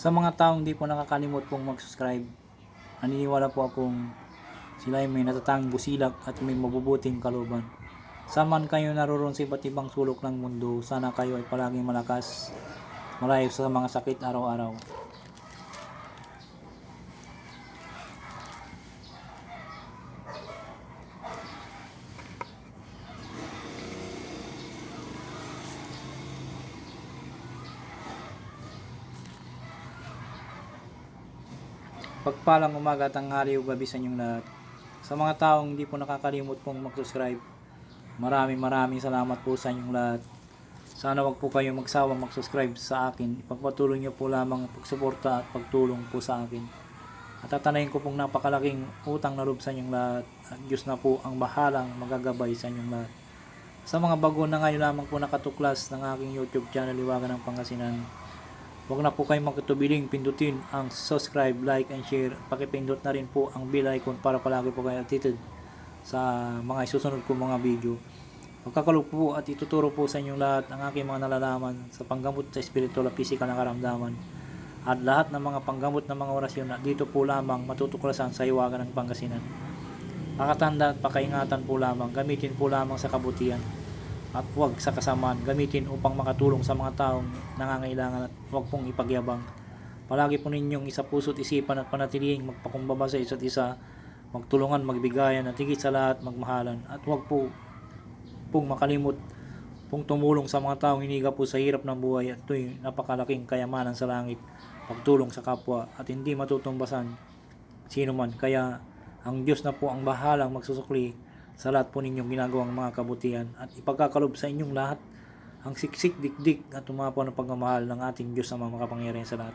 Sa mga taong di po nakakalimot pong mag-subscribe, naniniwala po akong sila ay may natatanging busilak at may mabubuting kaluban. Saman kayo naroon sa iba't ibang sulok ng mundo, sana kayo ay palaging malakas, malayo sa mga sakit araw-araw. Pagpalang umaga, tanghali o gabi sa inyong lahat. Sa mga taong hindi po nakakalimot pong mag-subscribe, maraming maraming salamat po sa inyong lahat. Sana wag po kayo magsawa mag-subscribe sa akin. Ipagpatuloy niyo po lamang ang pagsuporta at pagtulong po sa akin. At tatanayin ko pong napakalaking utang na loob sa inyong lahat. At Diyos na po ang bahalang magagabay sa inyong lahat. Sa mga bago na ngayon lamang po nakatuklas ng aking YouTube channel Liwagan ng Pangasinan, Huwag na po kayong magkatubiling pindutin ang subscribe, like, and share. Pakipindot na rin po ang bell icon para palagi po kayo updated sa mga isusunod ko mga video. Pagkakalog po at ituturo po sa inyong lahat ang aking mga nalalaman sa panggamot sa spiritual at physical na karamdaman at lahat ng mga panggamot ng mga orasyon na dito po lamang matutuklasan sa iwagan ng Pangasinan. Pakatanda at pakaingatan po lamang, gamitin po lamang sa kabutihan at huwag sa kasamaan gamitin upang makatulong sa mga taong nangangailangan at huwag pong ipagyabang. Palagi po ninyong isa puso't isipan at panatiling magpakumbaba sa isa't isa, magtulungan, magbigayan at higit sa lahat magmahalan at huwag po pong makalimot pong tumulong sa mga taong hiniga po sa hirap ng buhay at ito'y napakalaking kayamanan sa langit, pagtulong sa kapwa at hindi matutumbasan sino man. Kaya ang Diyos na po ang bahalang magsusukli sa lahat po ninyong ginagawang mga kabutihan at ipagkakalob sa inyong lahat ang siksik dikdik at tumapo ng pagmamahal ng ating Diyos mga makapangyarihan sa lahat.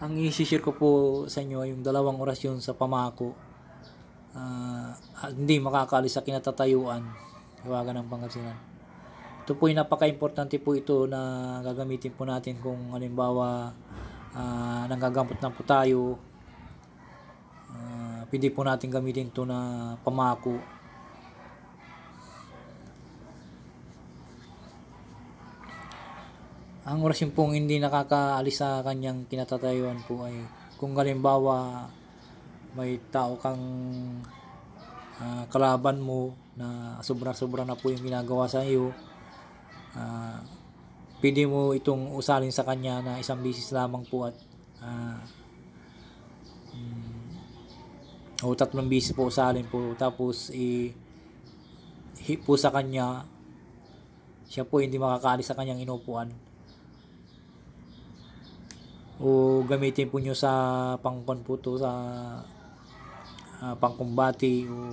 Ang i-share ko po sa inyo ay yung dalawang orasyon sa pamako. At hindi makakaalis sa kinatatayuan. Iwagan ng Pangasinan. Ito po ay napaka-importante po ito na gagamitin po natin kung halimbawa uh, nanggagamot na po tayo. Ah, pwede po natin gamitin ito na pamako. Ang orasyon pong hindi nakakaalis sa kanyang kinatatayuan po ay kung halimbawa may tao kang ah, kalaban mo na sobra-sobra na po yung ginagawa sa iyo ah, pwede mo itong usalin sa kanya na isang bisis lamang po at ah, mm, o tatlong bisis po usalin po. Tapos i hit po sa kanya siya po hindi makakaalis sa kanyang inupuan. O gamitin po nyo sa pangkon po to sa uh, pangkumbati o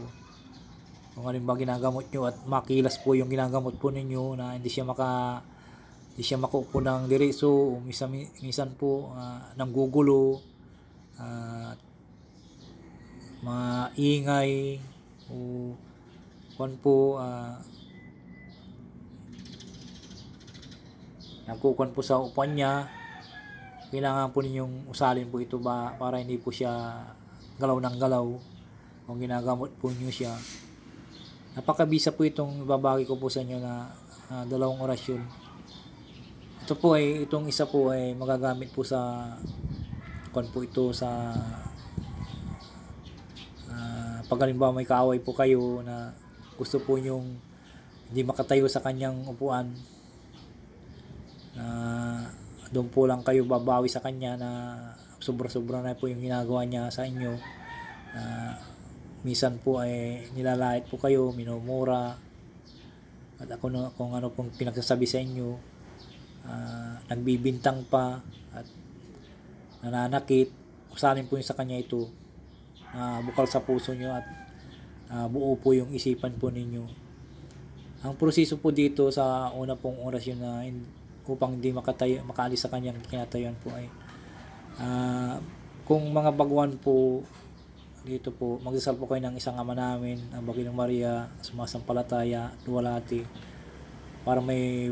kung alin ba ginagamot nyo at makilas po yung ginagamot po ninyo na hindi siya maka hindi siya makupo ng diretso minsan, minsan po uh, nanggugulo at mga ingay o kung po uh, nagkukuan po sa upuan niya. Kailangan po ninyong usalin po ito ba para hindi po siya galaw ng galaw. Kung ginagamot po niyo siya. Napakabisa po itong babagi ko po sa inyo na uh, dalawang orasyon ito po ay itong isa po ay magagamit po sa kon po ito sa uh, pag may kaaway po kayo na gusto po nyong hindi makatayo sa kanyang upuan na uh, doon po lang kayo babawi sa kanya na sobra-sobra na po yung ginagawa niya sa inyo. Uh, minsan po ay nilalait po kayo minumura at ako na kung ano pong pinagsasabi sa inyo uh, nagbibintang pa at nananakit. Usalin po yung sa kanya ito. Uh, bukal sa puso nyo at uh, buo po yung isipan po ninyo. Ang proseso po dito sa una pong orasyon na upang hindi makatayo, makaalis sa kanyang kinatayuan po ay uh, kung mga baguan po dito po magdasal po kayo ng isang ama namin ang Baginong Maria sumasampalataya duwalati para may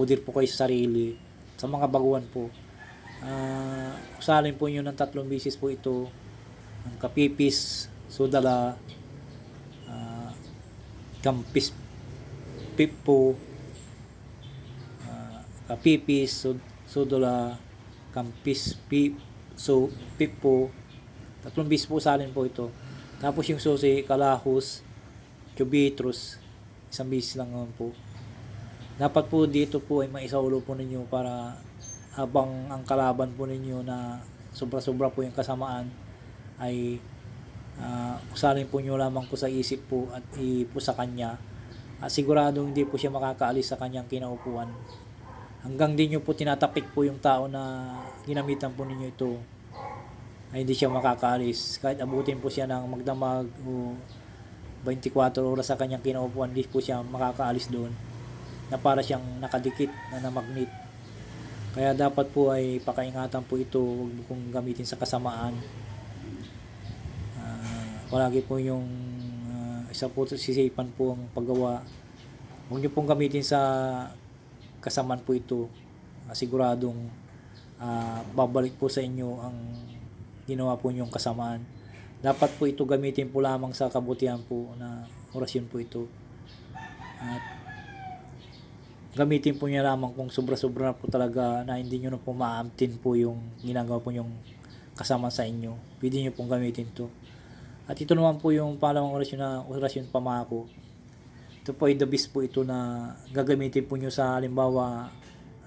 pudir po kayo sa sarili sa mga baguan po uh, usalin po nyo ng tatlong bisis po ito ang kapipis sudala uh, kampis Pippo, ah, Kapipis, Sud- Sudula, Campis, Pip, so, Pippo, tatlong bis po salin po ito. Tapos yung susi, Kalahus, Cubitrus, isang bis lang naman po. Dapat po dito po ay maisaulo po ninyo para habang ang kalaban po ninyo na sobra-sobra po yung kasamaan ay uh, usalin po nyo lamang po sa isip po at ipo sa kanya. At sigurado hindi po siya makakaalis sa kanyang kinaupuan. Hanggang di nyo po tinatapik po yung tao na ginamitan po ninyo ito ay hindi siya makakaalis. Kahit abutin po siya ng magdamag o 24 oras sa kanyang kinaupuan hindi po siya makakaalis doon na para siyang nakadikit na na magnet kaya dapat po ay pakaingatan po ito huwag mo pong gamitin sa kasamaan. Ah, palagi po yung ah, isa po sisipan po ang paggawa. Huwag nyo pong gamitin sa kasamaan po ito. Ah, siguradong ah, babalik po sa inyo ang ginawa po nyong kasamaan. Dapat po ito gamitin po lamang sa kabutihan po na orasyon po ito. At gamitin po niya lamang kung sobra-sobra na po talaga na hindi nyo na po maamtin po yung ginagawa po yung kasama sa inyo. Pwede nyo pong gamitin to. At ito naman po yung pangalawang orasyon na orasyon pamako. Ito po ay the best po ito na gagamitin po nyo sa halimbawa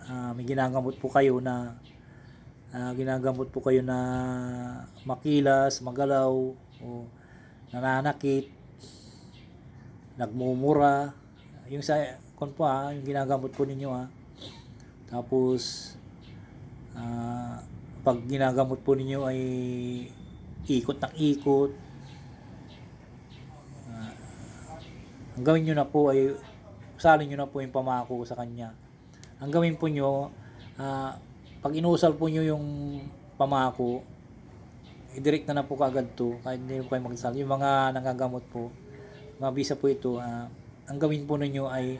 ah, may ginagamot po kayo na ah, ginagamot po kayo na makilas, magalaw o nananakit nagmumura yung sa kon po ha, yung ginagamot po ninyo ha. Tapos ah, pag ginagamot po ninyo ay ikot ng ikot. Ah, ang gawin nyo na po ay usalin nyo na po yung pamako sa kanya. Ang gawin po nyo, ah, pag inusal po nyo yung pamako, i-direct na na po kagad to kahit hindi po kayo magsal. Yung mga nangagamot po, mabisa po ito, ah, ang gawin po ninyo ay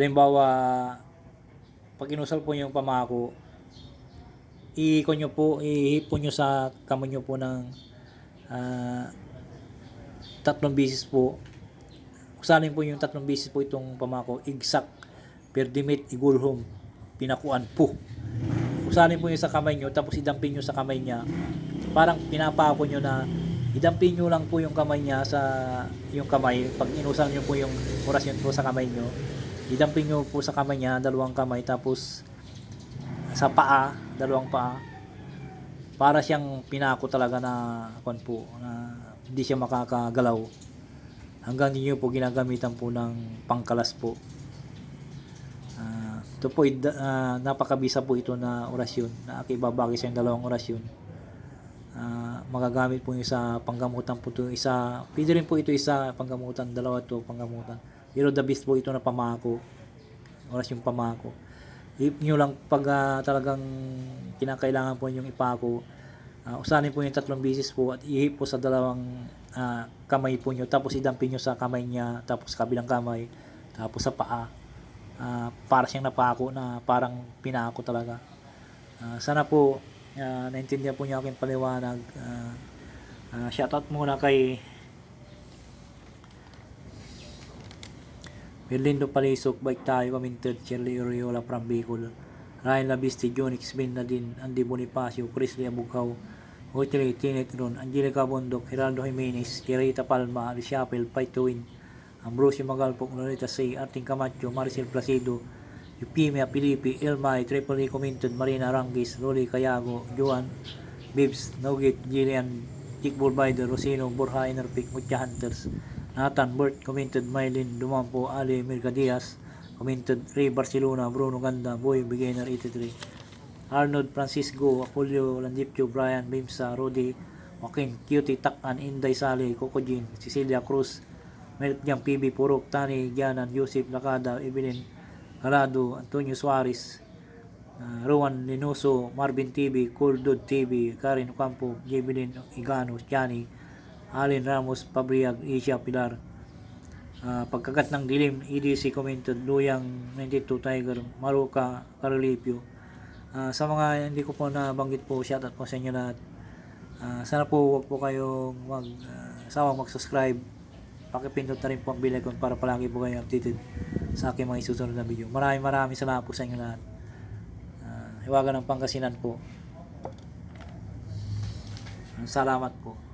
halimbawa pag inusal po yung pamako iikon nyo po ihipon nyo sa kamay nyo po ng ah, tatlong bisis po. Usalin po yung tatlong bisis po itong pamako igsak perdimit igulhom pinakuan po. Usalin po yung sa kamay nyo tapos idampin nyo sa kamay niya. Parang pinapako nyo na idampin nyo lang po yung kamay niya sa yung kamay. Pag inusal nyo po yung orasyon po sa kamay nyo idampin nyo po sa kamay niya dalawang kamay tapos sa paa dalawang paa. Para siyang pinako talaga na kon po na hindi siya makakagalaw. Hanggang ninyo po ginagamitan po ng pangkalas po. Ah, ito po ah, napakabisa po ito na orasyon na akibabagi sa dalawang orasyon. Ah, magagamit po yung isa panggamutan po ito isa pwede rin po ito isa panggamutan dalawa to panggamutan pero the best po ito na pamako. Oras yung pamako. If nyo lang pag ah, talagang kinakailangan po yung ipako. Ah, usanin po yung tatlong bisis po at ihip po sa dalawang ah, kamay po nyo tapos idampin nyo sa kamay niya tapos kabilang kamay tapos sa paa. Ah, para siyang napako na parang pinako talaga. Ah, sana po ah, naintindihan po niyo aking paliwanag. Ah, ah, shoutout muna kay Berlindo Palisok, Bike Tayo, Kaminted, Shirley Oriola from Bicol, Ryan Labiste, Jonix Ben Nadine, Andy Bonifacio, Chris Liabugaw, Hotel Tinet Ron, Angelica Bondok, Geraldo Jimenez, Kirita Palma, Rishapel, Win, Ambrosio Magalpok, Lolita Say, Arting Camacho, Maricel Placido, Eupimia Pilipi, Elmay, Triple A Commented, Marina Rangis, Rolly Cayago, Joan, Bibs, Nugget, Jillian, Kickball Bider, Rosino, Borja, Enerpic, Mucha Hunters, Nathan, Bert, Commented, Mylin, Dumampo, Ali, Mirka Diaz, Commented, Ray Barcelona, Bruno Ganda, Boy, Beginner 83, Arnold, Francisco, Apollo, Landipcho, Brian, Bimsa, Rodi, Joaquin, Cutie, Takan, Inday Sali, Kokojin, Cecilia Cruz, Melpiang PB, Purok, Tani, Gianan, Yusip, Lakada, Evelyn, Halado, Antonio Suarez, uh, Rowan Linoso, Marvin TV, Coldod TV, Karen Ocampo, Jevelyn Igano, Johnny, Allen Ramos, Pabriag, Isha Pilar, Ah, pagkagat ng dilim, EDC commented, Luyang 92 Tiger, Maruka, Carolipio. Ah, sa mga hindi ko po nabanggit po, shoutout po sa inyo lahat. Ah, sana po wag po kayong mag, ah, sawang mag-subscribe pakipindot na rin po ang bell icon para palagi po kayo updated sa aking mga isusunod na video. Maraming maraming salamat po sa inyo lahat. Uh, Hiwaga ng Pangasinan po. Salamat po.